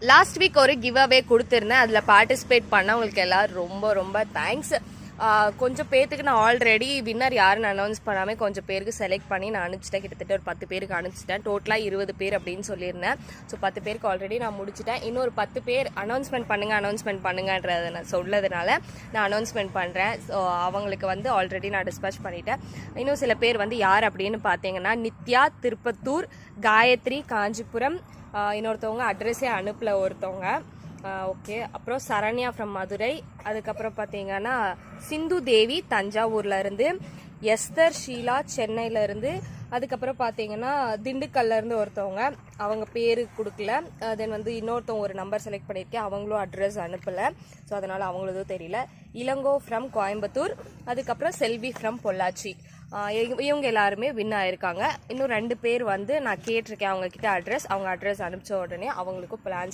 Last week ஒரு give away கொடுத்துருந்தேன். அதில் பார்ட்டிசிபேட் பண்ணவங்களுக்கு எல்லாரும் ரொம்ப ரொம்ப தேங்க்ஸ் கொஞ்சம் பேர்த்துக்கு நான் ஆல்ரெடி வின்னர் யாருன்னு அனௌன்ஸ் பண்ணாமல் கொஞ்சம் பேருக்கு செலக்ட் பண்ணி நான் அனுப்பிச்சிட்டேன். கிட்டத்தட்ட ஒரு பத்து பேருக்கு அனுப்பிச்சிட்டேன். டோட்டலாக இருபது பேர் அப்படின்னு சொல்லியிருந்தேன். ஸோ பத்து பேருக்கு ஆல்ரெடி நான் முடிச்சிட்டேன். இன்னொரு பத்து பேர் அனௌன்ஸ்மெண்ட் பண்ணுங்க அனௌன்ஸ்மெண்ட் பண்ணுங்கன்றத நான் சொல்லதுனால நான் அனௌன்ஸ்மெண்ட் பண்ணுறேன் ஸோ அவங்களுக்கு வந்து ஆல்ரெடி நான் டிஸ்பேச் பண்ணிட்டேன். இன்னும் சில பேர் வந்து யார் அப்படின்னு பார்த்தீங்கன்னா நித்யா திருப்பத்தூர் காயத்ரி காஞ்சிபுரம் இன்னொருத்தவங்க அட்ரஸே அனுப்பல ஒருத்தவங்க. ஓகே. அப்புறம் சரண்யா ஃப்ரம் மதுரை. அதுக்கப்புறம் பார்த்தீங்கன்னா சிந்து தேவி தஞ்சாவூர்ல இருந்து எஸ்தர் ஷீலா சென்னையில இருந்து அதுக்கப்புறம் பார்த்தீங்கன்னா திண்டுக்கல்ல இருந்து ஒருத்தவங்க அவங்க பேரு கொடுக்கல. தென் வந்து இன்னொருத்தவங்க ஒரு நம்பர் செலக்ட் பண்ணியிருக்கேன் அவங்களும் அட்ரஸ் அனுப்பல. ஸோ அதனால அவங்களதும் தெரியல. இளங்கோ ஃப்ரம் கோயம்புத்தூர். அதுக்கப்புறம் செல்வி ஃப்ரம் பொள்ளாச்சி. இவங்க- இவங்க எல்லாருமே வின் ஆயிருக்காங்க. இன்னும் ரெண்டு பேர் வந்து நான் கேட்டிருக்கேன். அவங்க கிட்ட அட்ரஸ் அவங்க அட்ரஸ் அனுப்பிச்ச உடனே அவங்களுக்கும் பிளான்ஸ்